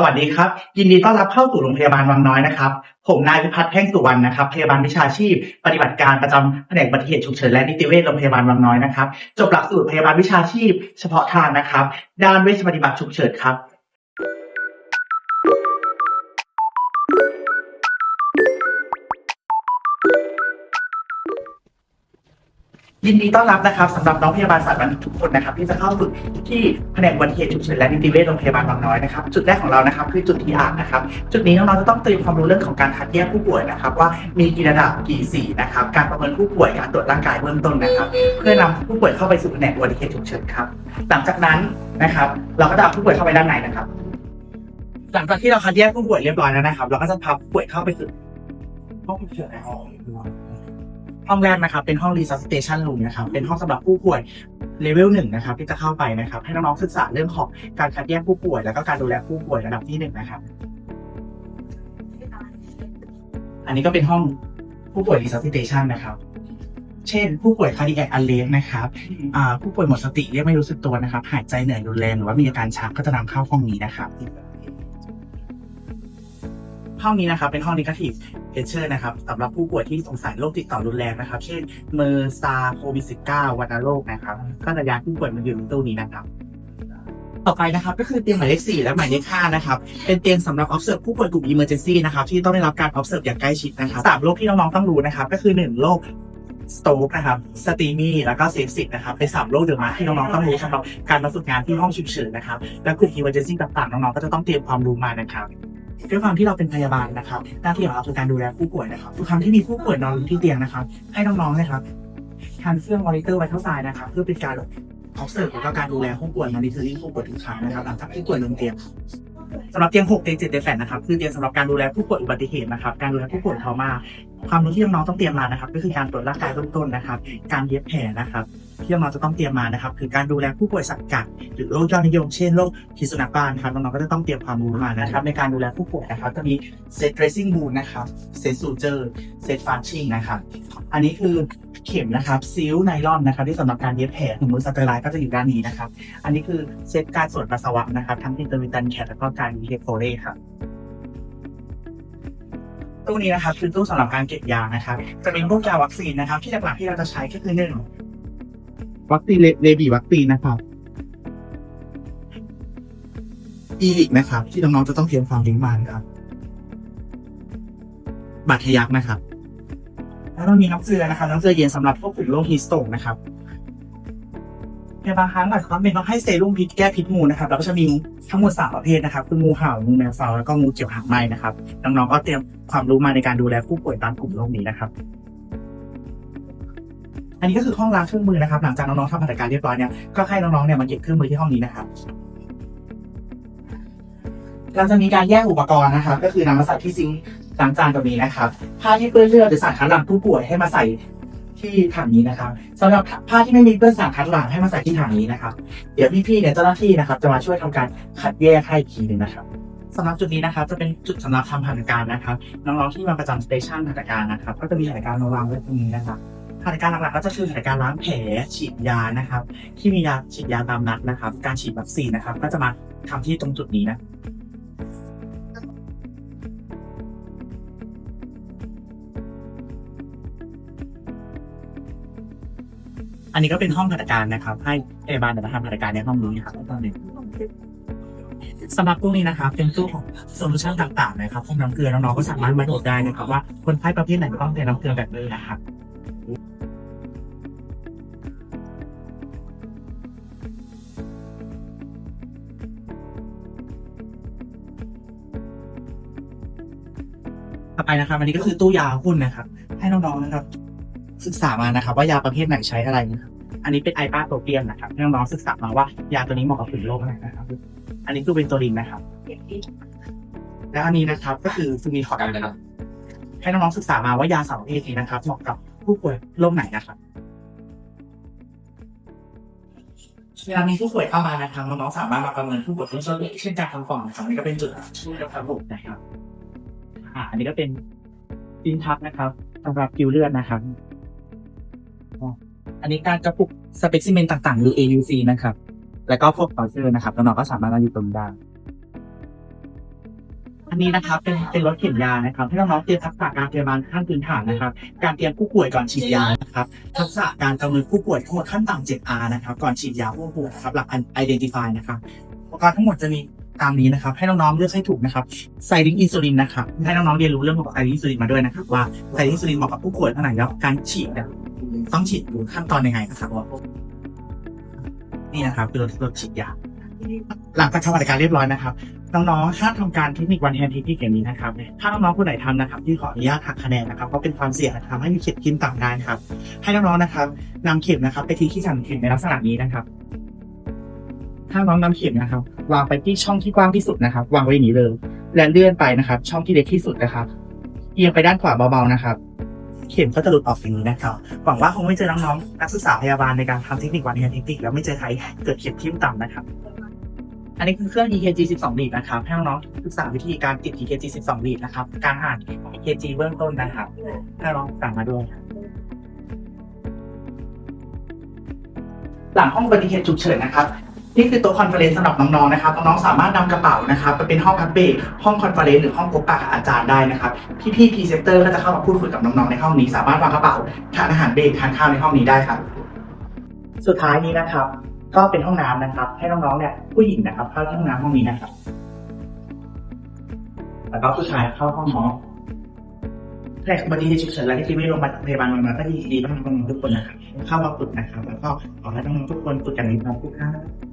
สวัสดีครับ ยินดีต้อนรับเข้าสู่โรงพยาบาลวังน้อยนะครับ ผมนายพิพัฒน์แพ่งสุวรรณนะครับ พยาบาลวิชาชีพ ปฏิบัติการประจำแผนกอุบัติเหตุฉุกเฉินและนิติเวชโรงพยาบาลวังน้อยนะครับ จบหลักสูตรพยาบาลวิชาชีพ เฉพาะทางนะครับ ด้านเวชปฏิบัติฉุกเฉินครับ ยินดีต้อนรับนะครับสำหรับน้องพยาบาลสายบันทุกคนนะครับที่จะเข้าฝึกที่แผนกอุบัติเหตุฉุกเฉินและนิติเวชโรงพยาบาลบางน้อยนะครับจุดแรกของเรานะครับคือจุดทีอาร์นะครับ จุดนี้น้องๆจะต้องเตรียมความรู้เรื่องของการคัดแยกผู้ป่วยนะครับ ว่ามีกี่ระดับกี่สีนะครับ การประเมินผู้ป่วยการตรวจร่างกายเบื้องต้นนะครับ เพื่อนำผู้ป่วยเข้าไปสู่แผนกอุบัติเหตุฉุกเฉินครับหลังจากนั้นนะครับ เราก็จะเอาผู้ป่วยเข้าไปด้านในนะครับ หลังจากที่เราคัดแยกผู้ป่วยเรียบร้อยแล้วนะครับ เราก็จะพาผู้ป่วยเข้าไปสู่ห้องฉุกเฉินในห้อง ห้องแรกนะครับเป็นห้อง resuscitation room นะครับเป็นห้องสำหรับผู้ป่วยเลเวลหนึ่งนะครับที่จะเข้าไปนะครับ ให้น้องๆศึกษาเรื่องของการคัดแยกผู้ป่วย แล้วก็การดูแลผู้ป่วยระดับที่หนึ่งนะครับ อันนี้ก็เป็นห้องผู้ป่วย resuscitation นะครับเช่น ผู้ป่วย cardiac arrest นะครับผู้ป่วยหมดสติเรียกไม่รู้สึกตัวนะครับ หายใจเหนื่อยรุนแรงหรือว่ามีอาการชักก็จะนำเข้าห้องนี้นะครับ ห้องนี้นะครับเป็นห้อง negative pressure นะครับสำหรับผู้ป่วยที่สงสัยโรคติดต่อรุนแรงนะครับ เช่นเมอร์ซาโควิด -19 วัณโรคนะครับก็จะยาผู้ป่วยมาอยู่ในตู้นี้นะครับต่อไปนะครับก็คือเตียงหมายเลข4และหมายเลข5นะครับเป็นเตียงสำหรับ observe ผู้ป่วยกลุ่ม emergency นะครับที่ต้องได้รับการ observe อย่างใกล้ชิดนะครับสามโรคที่น้องๆต้องรู้นะครับก็คือ 1 โรค stroke นะครับสตีมีแล้วก็เซฟซิตนะครับเป็นสามโรคเดิมมาที่น้องๆต้องรู้สำหรับการมาฝึกงานที่ห้องฉุกเฉินนะครับและกลุ่ม emergency ต่างๆน้องๆก็จะต้องเตรียมความรู้มานะครับ ด้วยความที่เราเป็นพยาบาลนะครับหน้าที่ของเราคือการดูแลผู้ป่วยนะครับทุกครั้งที่มีผู้ป่วยนอนที่เตียงนะครับ ให้น้องๆนะครับทานเครื่องมอนิเตอร์ไว้เท่าสายนะครับ เพื่อเป็นการออกเสิร์ฟแล้วก็การดูแลผู้ป่วยมอนิเตอร์ที่ผู้ป่วยถึงครั้งนะครับหลังจากผู้ป่วยลงเตียงสำหรับเตียง6เตียง7เตียง8นะครับคือเตียงสำหรับการดูแลผู้ป่วยอุบัติเหตุนะครับการดูแลผู้ป่วยทอมา ความรู้ที่น้องๆต้องเตรียมมานะครับ ก็คือการตรวจร่างกายเบื้องต้นนะครับ การเย็บแผลนะครับ ที่น้องๆจะต้องเตรียมมานะครับ คือการดูแลผู้ป่วยสังกัดหรือโรคยอดนิยมเช่นโรคพิษสุนัขบ้านะครับน้องๆก็จะต้องเตรียมความรู้มานะครับ ในการดูแลผู้ป่วยนะครับจะมีเซต dressing wound นะครับเซต suture เซต fanching นะครับอันนี้คือเข็มนะครับซิลไนลอนนะครับที่สำหรับการเย็บแผลถุงมือสเตอร์ไลน์ก็จะอยู่ด้านนี้นะครับ อันนี้คือเซตการสวนปัสสาวะนะครับ ทั้งอินเตอร์วิตันแคทแล้วก็การเฮโฟเรครับ ตู้นี้นะครับคือตู้สำหรับการเก็บยานะครับ จะเป็นพวกยาวัคซีนนะครับ ที่หลักๆที่เราจะใช้ก็คือหนึ่งวัคซีนเลบีวัคซีนนะครับอีลิกนะครับ ที่น้องๆจะต้องเตรียมความลิงมานะครับบาดทะยักนะครับ แล้วเรามีน้ำเกลือนะครับน้ำเกลือเย็นสำหรับควบคุมโรคฮีสโตกนะครับ ในบางครั้งอาจจะต้องเป็นต้องให้เซรุ่มพิษแก้พิษงูนะครับแล้วก็จะมีทั้งหมดสามประเภทนะครับคืองูเห่างูแมวเฝ้าแล้วก็งูเกี่ยวหางไหมนะครับน้องๆก็เตรียมความรู้มาในการดูแลผู้ป่วยตามกลุ่มโรคนี้นะครับอันนี้ก็คือห้องล้างเครื่องมือนะครับ หลังจากน้องๆทำผัตการเรียบร้อยเนี่ยก็ให้น้องๆเนี่ยมาเก็บเครื่องมือที่ห้องนี้นะครับเราจะมีการแยกอุปกรณ์นะครับ ก็คือนำมาใส่ที่ซิงค์ล้างจานตรงนี้นะครับผ้าที่เปื้อนเลือดหรือสารคัดหลั่งผู้ป่วยให้มาใส่ ที่ถังนี้นะครับสำหรับผ้าที่ไม่มีเปื้อนสารคัดหลั่งให้มาใส่ที่ถังนี้นะครับ เดี๋ยวพี่ๆเนี่ยเจ้าหน้าที่นะครับ จะมาช่วยทำการคัดแยกให้อีกทีหนึ่งนะครับสำหรับจุดนี้นะครับจะเป็นจุดสำหรับทำหัตถการนะครับน้องๆที่มาประจำสเตชันหัตถการนะครับ ก็จะมีหัตถการมาวางไว้ตรงนี้นะครับหัตถการหลักๆก็จะคือหัตถการล้างแผลฉีดยานะครับ ที่มียาฉีดยาตามนัดนะครับ การฉีดวัคซีนนะครับ ก็จะมาทำที่ตรงจุดนี้นะ อันนี้ก็เป็นห้องหัตถการนะครับ ให้พยาบาลเนี่ยมาทำหัตถการในห้องนี้ครับห้องนี้สำหรับพวกนี้นะครับเป็นตู้ของโซลูชันต่างๆนะครับพวกน้ำเกลือน้องๆก็สามารถมาโหลดได้นะครับว่าคนไข้ประเภทไหนต้องใช้น้ำเกลือแบบนี้นะครับต่อไปนะครับอันนี้ก็คือตู้ยาหุ้นนะครับ ให้น้องๆนะครับ ศึกษามานะครับ ว่ายาประเภทไหนใช้อะไรนะครับอันนี้เป็นไอปาโตเปียมนะครับน้องๆศึกษามาว่ายาตัวนี้เหมาะกับกลุ่มโรคอะไรนะครับ อันนี้คือเป็นตัวลินนะครับ และอันนี้นะครับก็คือซูมีขอดนะครับให้น้องๆศึกษามาว่ายาสามประเภทนี้นะครับเหมาะกับผู้ป่วยโรคไหนนะครับเวลามีผู้ป่วยเข้ามานะครับน้องๆสามารถมาประเมินผู้ป่วยเบื้องต้นเช่นการทำกล่องนะครับอันนี้ก็เป็นจุดช่วยระบบนะครับอ่าอันนี้ก็เป็นดินทับนะครับสำหรับกิวเลือดนะครับ อันนี้การกระปุกสเปกซิเมนต่างๆ หรือ AUC นะครับ แล้วก็พวกต่อเชื่อนะครับน้องๆก็สามารถมาอยู่ตรงนี้ได้อันนี้นะครับเป็นเป็นรถเข็นยานะครับให้น้องๆเตรียมทักษะการพยาบาลขั้นพื้นฐานนะครับ การเตรียมผู้ป่วยก่อนฉีดยานะครับ ทักษะการประเมินผู้ป่วยทั้งหมดขั้นต่ำ 7R นะครับ ก่อนฉีดยาผู้ป่วยนะครับ หลัก identify นะครับอุปกรณ์ทั้งหมดจะมีตามนี้นะครับ ให้น้องๆเลือกให้ถูกนะครับไซริงอินซูลินนะครับให้น้องๆเรียนรู้เรื่องของไซริงอินซูลินมาด้วยนะครับว่าไซริงอินซูลินเหมาะกับผู้ป่วยเท่าไหร่แล้วการฉีดเนี่ย ต้องฉีดอยู่ขั้นตอนยังไงครับนี่นะครับคือรถรถฉีดยาหลังจากทำกิการเรียบร้อยนะครับ น้องๆถ้าทำการเทคนิควันแฮนทีที่เกมนี้นะครับ ถ้าน้องๆคนไหนทำนะครับ ที่ขออนุญาตหักคะแนนนะครับเพราะเป็นความเสี่ยงนะครับให้มีเข็มกินต่ำได้ครับ ให้น้องๆนะครับนำเข็มนะครับ ไปทิ้งที่สันเข็มในลักษณะนี้นะครับ ถ้าน้องนำเข็มนะครับ วางไปที่ช่องที่กว้างที่สุดนะครับ วางไว้อย่างนี้เลย และเลื่อนไปนะครับ ช่องที่เล็กที่สุดนะครับ เอียงไปด้านขวาเบาๆนะครับ เข็มก็จะหลุดออกอย่างนี้นะครับ หวังว่าคงไม่เจอน้องๆนักศึกษาพยาบาลในการทำเทคนิควันแฮนเทคนิคแล้วไม่เจอใครเกิดเข็มทิ่มต่ำนะครับ อันนี้คือเครื่อง EKG 12 ลีดนะครับให้น้องศึกษาวิธีการติด EKG 12 ลีดนะครับ การอ่าน EKG เบื้องต้นนะครับให้น้องสั่งมาด้วยหลังห้องอุบัติเหตุฉุกเฉินนะครับ นี่คือโต๊ะคอนเฟอเรนซ์สำหรับน้องๆนะครับน้องๆสามารถนำกระเป๋านะครับไปเป็นห้องพักเบรกห้องคอนเฟอเรนซ์หรือห้องพบปะกับอาจารย์ได้นะครับพี่ๆพรีเซนเตอร์ก็จะเข้ามาพูดคุยกับน้องๆในห้องนี้ สามารถวางกระเป๋าทานอาหารเบรกทานข้าวในห้องนี้ได้ครับ สุดท้ายนี้นะครับ ก็เป็นห้องน้ำนะครับ ให้น้องๆเนี่ยผู้หญิงนะครับเข้าห้องน้ำห้องนี้นะครับ แล้วก็ผู้ชายเข้าห้องหมอแขกอุบัติเหตุฉุกเฉินและที่ไม่โรงพยาบาลมาก็ดีดีมากน้องๆทุกคนนะครับเข้ามาฝึกนะครับ แล้วก็ขอให้น้องๆทุกคนฝึกกันในความทุกครับ